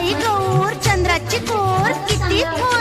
बाई गौर चंद्राची कोर किती थोर